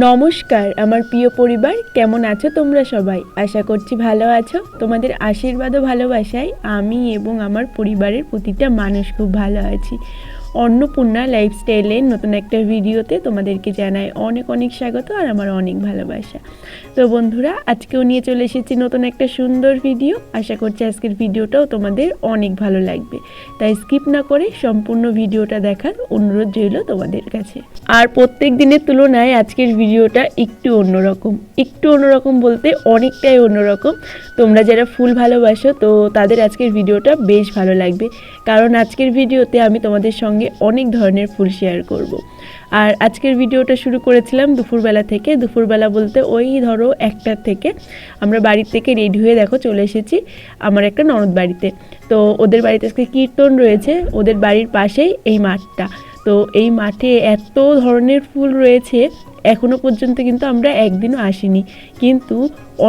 নমস্কার, আমার প্রিয় পরিবার, কেমন আছো তোমরা সবাই? আশা করছি ভালো আছো। তোমাদের আশীর্বাদ ও ভালোবাসায় আমি এবং আমার পরিবারের প্রতিটা মানুষ খুব ভালো আছি। অন্নপূর্ণা লাইফস্টাইলের নতুন একটা ভিডিওতে তোমাদেরকে জানাই অনেক অনেক স্বাগত আর আমার অনেক ভালোবাসা। তো বন্ধুরা, আজকেও নিয়ে চলে এসেছি নতুন একটা সুন্দর ভিডিও। আশা করছি আজকের ভিডিওটাও তোমাদের অনেক ভালো লাগবে। তাই স্কিপ না করে সম্পূর্ণ ভিডিওটা দেখার অনুরোধ রইল তোমাদের কাছে। আর প্রত্যেক দিনের তুলনায় আজকের ভিডিওটা একটু অন্যরকম। একটু অন্যরকম বলতে অনেকটাই অন্যরকম। তোমরা যারা ফুল ভালোবাসো, তো তাদের আজকের ভিডিওটা বেশ ভালো লাগবে। কারণ আজকের ভিডিওতে আমি তোমাদের সঙ্গে অনেক ধরনের ফুল শেয়ার করব। আর আজকের ভিডিওটা শুরু করেছিলাম দুপুরবেলা থেকে। দুপুরবেলা বলতে ওই ধরো একটার থেকে আমরা বাড়ির থেকে রেডি হয়ে দেখো চলে এসেছি আমার একটা ননদ বাড়িতে। তো ওদের বাড়িতে আজকে কীর্তন রয়েছে, ওদের বাড়ির পাশেই এই মাঠটা। তো এই মাঠে এত ধরনের ফুল রয়েছে, এখনও পর্যন্ত কিন্তু আমরা একদিনও আসিনি। কিন্তু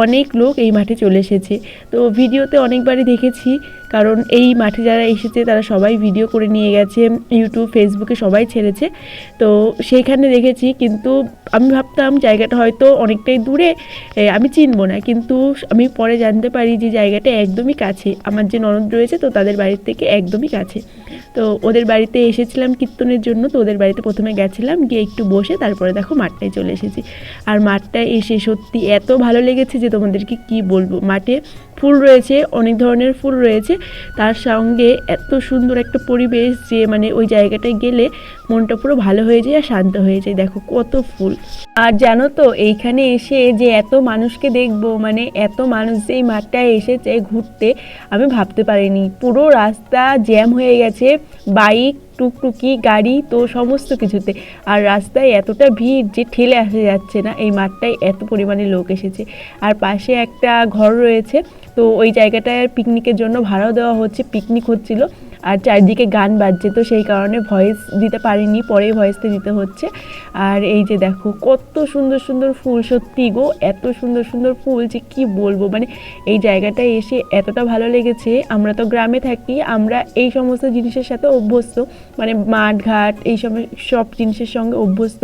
অনেক লোক এই মাঠে চলে এসেছে। তো ভিডিওতে অনেকবারই দেখেছি কারণ এই মাঠে যারা এসেছে, তারা সবাই ভিডিও করে নিয়ে গেছে ইউটিউব ফেসবুকে সবাই ছেড়েছে। তো সেইখানে দেখেছি, কিন্তু আমি ভাবতাম জায়গাটা হয়তো অনেকটাই দূরে আমি চিনব না। কিন্তু আমি পরে জানতে পারি যে জায়গাটা একদমই কাছে। আমার যে ননদ রয়েছে, তো তাদের বাড়ির থেকে একদমই কাছে। তো ওদের বাড়িতে এসেছিলাম কীর্তনের জন্য, তো ওদের বাড়িতে প্রথমে গেছিলাম, গিয়ে একটু বসে তারপরে দেখো মাঠটায় চলে এসেছি। আর মাঠটায় এসে সত্যি এত ভালো লেগেছে যে তোমাদেরকে কি বলব? মাঠে ফুল রয়েছে, অনেক ধরনের ফুল রয়েছে। তার সঙ্গে এত সুন্দর একটা পরিবেশ যে মানে ওই জায়গাটায় গেলে মনটা পুরো ভালো হয়ে যায় আর শান্ত হয়ে যায়। দেখো কত ফুল। আর জানো তো, এইখানে এসে যে এত মানুষকে দেখব মানে এত মানুষ যে এই মাঠটায় এসেছে ঘুরতে, আমি ভাবতে পারিনি। পুরো রাস্তা জ্যাম হয়ে গেছে, বাইক, টুকটুকি, গাড়ি, তো সমস্ত কিছুতে। আর রাস্তায় এতটা ভিড় যে ঠেলে আসা যাচ্ছে না, এই মাঠটায় এত পরিমাণে লোক এসেছে। আর পাশে একটা ঘর রয়েছে তো ওই জায়গাটায় পিকনিকের জন্য ভাড়াও দেওয়া হচ্ছে পিকনিক হচ্ছিল। আর চারদিকে গান বাজছে, তো সেই কারণে ভয়েস দিতে পারিনি পরে ভয়েসটা দিতে হচ্ছে। আর এই যে দেখো, কত সুন্দর সুন্দর ফুল, সত্যি গো, এত সুন্দর সুন্দর ফুল যে কি বলব? মানে এই জায়গাটায় এসে এতটা ভালো লেগেছে। আমরা তো গ্রামে থাকি, আমরা এই সমস্ত জিনিসের সাথে অভ্যস্ত। মানে মাঠ ঘাট, এই সব সব জিনিসের সঙ্গে অভ্যস্ত।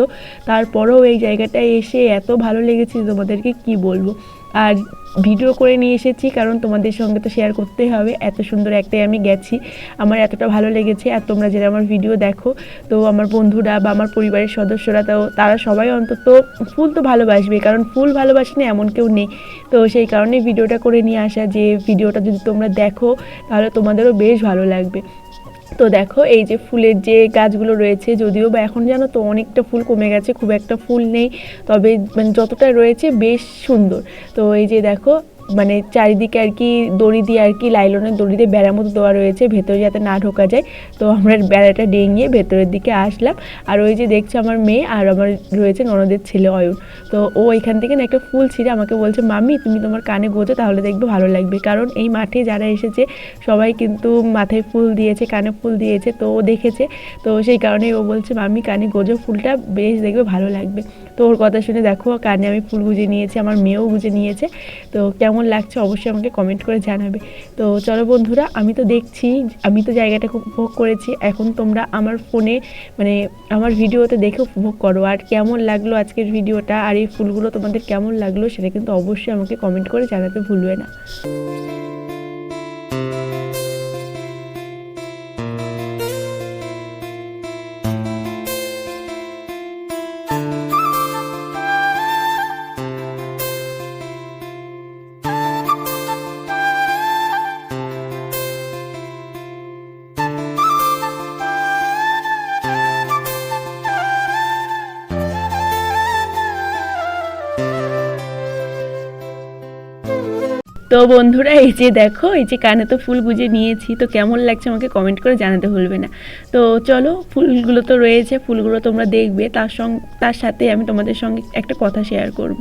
তারপরেও এই জায়গাটায় এসে এত ভালো লেগেছে তোমাদেরকে কি বলব? আর ভিডিও করে নিয়ে এসেছি, কারণ তোমাদের সঙ্গে তো শেয়ার করতেই হবে। এত সুন্দর একটাই আমি গেছি। আমার এতটা ভালো লেগেছে। আর তোমরা যারা আমার ভিডিও দেখো, তো আমার বন্ধুরা বা আমার পরিবারের সদস্যরা তো, তারা সবাই অন্তত ফুল তো ভালোবাসবে, কারণ ফুল ভালোবাসে না এমন কেউ নেই। তো সেই কারণে ভিডিওটা করে নিয়ে আসা যে ভিডিওটা যদি তোমরা দেখো, তাহলে তোমাদেরও বেশ ভালো লাগবে। তো দেখো, এই যে ফুলের যে গাছগুলো রয়েছে, যদিও বা এখন জানো তো অনেকটা ফুল কমে গেছে, খুব একটা ফুল নেই, তবে মানে যতটা রয়েছে বেশ সুন্দর। তো এই যে দেখো মানে চারিদিকে আর কি দড়ি দিয়ে আর কি লাইলনের দড়ি দিয়ে বেড়ার মতো দেওয়া রয়েছে, ভেতরে যাতে না ঢোকা যায়। তো আমরা বেড়াটা ডেঙিয়ে ভেতরের দিকে আসলাম। আর ওই যে দেখছ আমার মেয়ে আর আমার রয়েছে ননদের ছেলে অয়ন। তো ও এখান থেকে না একটা ফুল ছিঁড়ে আমাকে বলছে, মাম্মি, তুমি তোমার কানে গোজো, তাহলে দেখবে ভালো লাগবে। কারণ এই মাঠে যারা এসেছে, সবাই কিন্তু মাথায় ফুল দিয়েছে, কানে ফুল দিয়েছে, তো ও দেখেছে। তো সেই কারণেই ও বলছে, মাম্মি, কানে গোজো ফুলটা, বেশ দেখবে ভালো লাগবে। তো ওর কথা শুনে দেখো, কানে আমি ফুল গুজে নিয়েছি, আমার মেয়েও গুজে নিয়েছে। তো কেমন লাগছে অবশ্যই আমাকে কমেন্ট করে জানাবে। তো চলো বন্ধুরা, আমি তো দেখছি, আমি তো জায়গাটা খুব উপভোগ করেছি। এখন তোমরা আমার ফোনে মানে আমার ভিডিওতে দেখে উপভোগ করো। আর কেমন লাগল আজকের ভিডিওটা, আর এই ফুলগুলো তোমাদের কেমন লাগল, সেটা কিন্তু অবশ্যই আমাকে কমেন্ট করে জানাতে ভুলবে না। তো বন্ধুরা, এই যে দেখো, এই যে কানে তো ফুল গুজে নিয়েছি, তো কেমন লাগছে আমাকে কমেন্ট করে জানাতে ভুলবে না। তো চলো, ফুলগুলো তো রয়েছে, ফুলগুলো তোমরা দেখবে, তার সঙ্গে তার সাথে আমি তোমাদের সঙ্গে একটা কথা শেয়ার করব।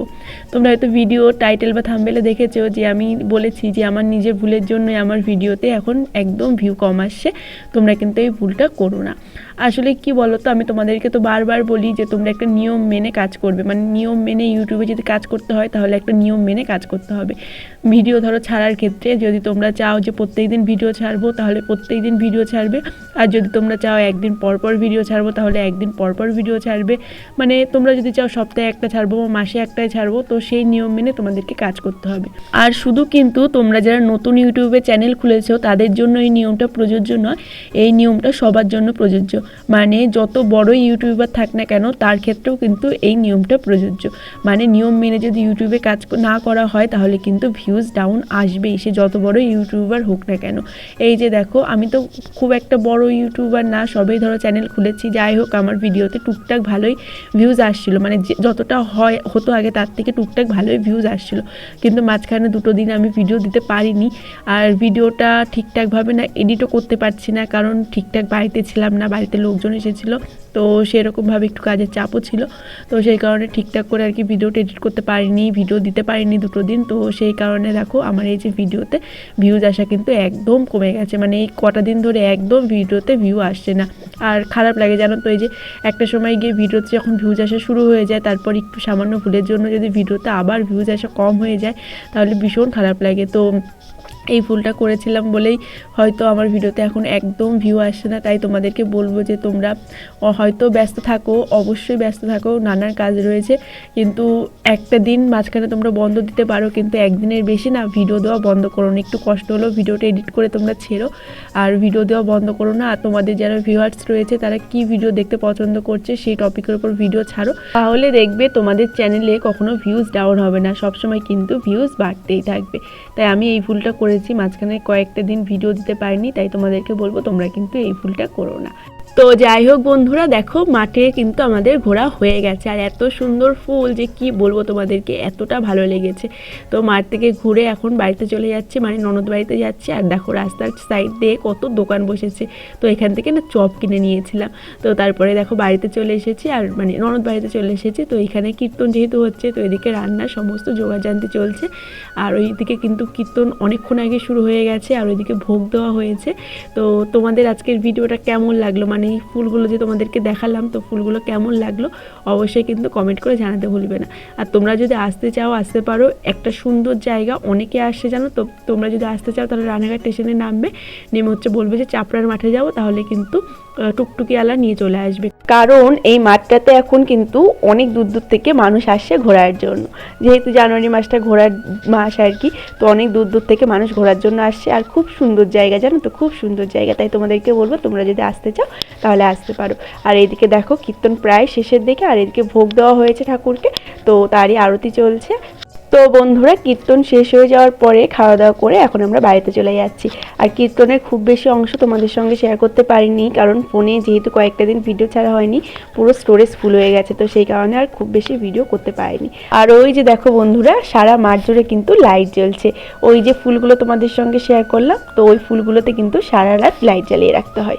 তোমরা হয়তো ভিডিও টাইটেল বা থাম্বেলে দেখেছ যে আমি বলেছি যে আমার নিজের ভুলের জন্যই আমার ভিডিওতে এখন একদম ভিউ কম আসছে, তোমরা কিন্তু এই ভুলটা করো না। আসলে কি বলো তো আমি তোমাদেরকে তো বারবার বলি যে তোমরা একটা নিয়ম মেনে কাজ করবে। মানে নিয়ম মেনে ইউটিউবে যদি কাজ করতে হয়, তাহলে একটা নিয়ম মেনে কাজ করতে হবে। ভিডিও ধরো ছাড়ার ক্ষেত্রে যদি তোমরা চাও যে প্রত্যেক দিন ভিডিও ছাড়বো, তাহলে প্রত্যেক দিন ভিডিও ছাড়বে। আর যদি তোমরা চাও একদিন পর পর ভিডিও ছাড়বো, তাহলে একদিন পর পর ভিডিও ছাড়বে। মানে তোমরা যদি চাও সপ্তাহে একটা ছাড়বো বা মাসে একটাই ছাড়বো, তো সেই নিয়ম মেনে তোমাদেরকে কাজ করতে হবে। আর শুধু কিন্তু তোমরা যারা নতুন ইউটিউবে চ্যানেল খুলেছো, তাদের জন্য এই নিয়মটা প্রযোজ্য নয়। এই নিয়মটা সবার জন্য প্রযোজ্য। মানে যত বড় ইউটিউবার থাক না কেন, তার ক্ষেত্রেও কিন্তু এই নিয়মটা প্রযোজ্য। মানে নিয়ম মেনে যদি ইউটিউবে কাজ না করা হয়, তাহলে কিন্তু ভিউজ ডাউন আসবেই, সে যত বড় ইউটিউবার হোক না কেন। এই যে দেখো, আমি তো খুব একটা বড় ইউটিউবার না, সবেই ধরো চ্যানেল খুলেছি, যাই হোক, আমার ভিডিওতে টুকটাক ভালোই ভিউজ আসছিল। মানে যতটা হয়, হতো আগে, তার থেকে টুকটাক ভালোই ভিউজ আসছিল। কিন্তু মাঝখানে দুটো দিন আমি ভিডিও দিতে পারিনি, আর ভিডিওটা ঠিকঠাকভাবে না এডিটও করতে পারছি না, কারণ ঠিকঠাক বাড়িতে ছিলাম না, বাড়িতে লোকজন এসেছিল, তো সেরকমভাবে একটু কাজের চাপও ছিল। তো সেই কারণে ঠিকঠাক করে আর কি ভিডিওটা এডিট করতে পারিনি ভিডিও দিতে পারিনি দুটো দিন। তো সেই কারণে দেখো আমার এই যে ভিডিওতে ভিউজ আসা কিন্তু একদম কমে গেছে। মানে এই কটা দিন ধরে একদম ভিডিওতে ভিউ আসছে না। আর খারাপ লাগে জানো তো, এই যে একটা সময় গিয়ে ভিডিওতে যখন ভিউজ আসা শুরু হয়ে যায়, তারপর একটু সামান্য ভুলের জন্য যদি ভিডিওতে আবার ভিউজ আসা কম হয়ে যায়, তাহলে ভীষণ খারাপ লাগে। তো এই ফুলটা করেছিলাম বলেই হয়তো আমার ভিডিওতে এখন একদম ভিউ আসছে না। তাই তোমাদেরকে বলব যে তোমরা হয়তো ব্যস্ত থাকো, অবশ্যই ব্যস্ত থাকো, নানার কাজ রয়েছে। কিন্তু একটা দিন মাঝখানে তোমরা বন্ধ দিতে পারো, কিন্তু একদিনের বেশি না ভিডিও দেওয়া বন্ধ করো না। একটু কষ্ট হলো ভিডিওটা এডিট করে তোমরা ছেড়ো। আর ভিডিও দেওয়া বন্ধ করো না। আর তোমাদের যারা ভিউয়ার্স রয়েছে, তারা কি ভিডিও দেখতে পছন্দ করছে, সেই টপিকের উপর ভিডিও ছাড়ো। তাহলে দেখবে তোমাদের চ্যানেলে কখনো ভিউজ ডাউন হবে না। সবসময় কিন্তু ভিউজ বাড়তেই থাকবে। তাই আমি এই ভুলটা করেছি, মাঝখানে কয়েকটা দিন ভিডিও দিতে পারিনি, তাই তোমাদেরকে বলব তোমরা কিন্তু এই ভুলটা করো না। তো যাই হোক বন্ধুরা, দেখো মাঠে কিন্তু আমাদের ঘোরা হয়ে গেছে। আর এত সুন্দর ফুল যে কি বলব তোমাদেরকে, এতটা ভালো লেগেছে। তো মাঠ থেকে ঘুরে এখন বাড়িতে চলে যাচ্ছে মানে ননদ বাড়িতে যাচ্ছে। আর দেখো রাস্তার সাইড দিয়ে কত দোকান বসেছে। তো এখান থেকে না চপ কিনে নিয়েছিলাম। তো তারপরে দেখো বাড়িতে চলে এসেছি, আর মানে ননদ বাড়িতে চলে এসেছি। তো এখানে কীর্তন যেহেতু হচ্ছে, তো এদিকে রান্নার সমস্ত যোগাযান্তি চলছে। আর ওইদিকে কিন্তু কীর্তন অনেকক্ষণ আগে শুরু হয়ে গেছে আর ওইদিকে ভোগ দেওয়া হয়েছে। তো তোমাদের আজকের ভিডিওটা কেমন লাগল? মানে এই ফুলগুলো যে তোমাদেরকে দেখালাম, তো ফুলগুলো কেমন লাগল? অবশ্যই কিন্তু কমেন্ট করে জানাতে ভুলবে না। আর তোমরা যদি আসতে চাও, আসতে পারো। একটা সুন্দর জায়গা, অনেকে আসছে জানো তো? তোমরা যদি আসতে চাও, তাহলে রানাঘাট স্টেশনে নামবে। নেমে হচ্ছে বলবে যে, চাপড়ার মাঠে যাব। তাহলে কিন্তু টুকটুকিওয়ালা নিয়ে চলে আসবে। কারণ এই মাঠটাতে এখন কিন্তু অনেক দূর দূর থেকে মানুষ আসছে ঘোরার জন্য। যেহেতু জানুয়ারি মাসটা ঘোরার মাস আর কি, তো অনেক দূর দূর থেকে মানুষ ঘোরার জন্য আসছে আর খুব সুন্দর জায়গা, জানো তো, খুব সুন্দর জায়গা। তাই তোমাদেরকে বলব, তোমরা যদি আসতে চাও, তাহলে আসতে পারো। আর এইদিকে দেখো, কীর্তন প্রায় শেষের দিকে, আর এদিকে ভোগ দেওয়া হয়েছে ঠাকুরকে। তো তারই আরতি চলছে। তো বন্ধুরা, কীর্তন শেষ হয়ে যাওয়ার পরে খাওয়া দাওয়া করে এখন আমরা বাড়িতে চলে যাচ্ছি। আর কীর্তনের খুব বেশি অংশ তোমাদের সঙ্গে শেয়ার করতে পারিনি, কারণ ফোনে যেহেতু কয়েকটা দিন ভিডিও ছাড়া হয়নি, পুরো স্টোরেজ ফুল হয়ে গেছে, তো সেই কারণে আর খুব বেশি ভিডিও করতে পারিনি। আর ওই যে দেখো বন্ধুরা, সারা মাঠ জুড়ে কিন্তু লাইট জ্বলছে। ওই যে ফুলগুলো তোমাদের সঙ্গে শেয়ার করলাম, তো ওই ফুলগুলোতে কিন্তু সারা রাত লাইট জ্বালিয়ে রাখতে হয়।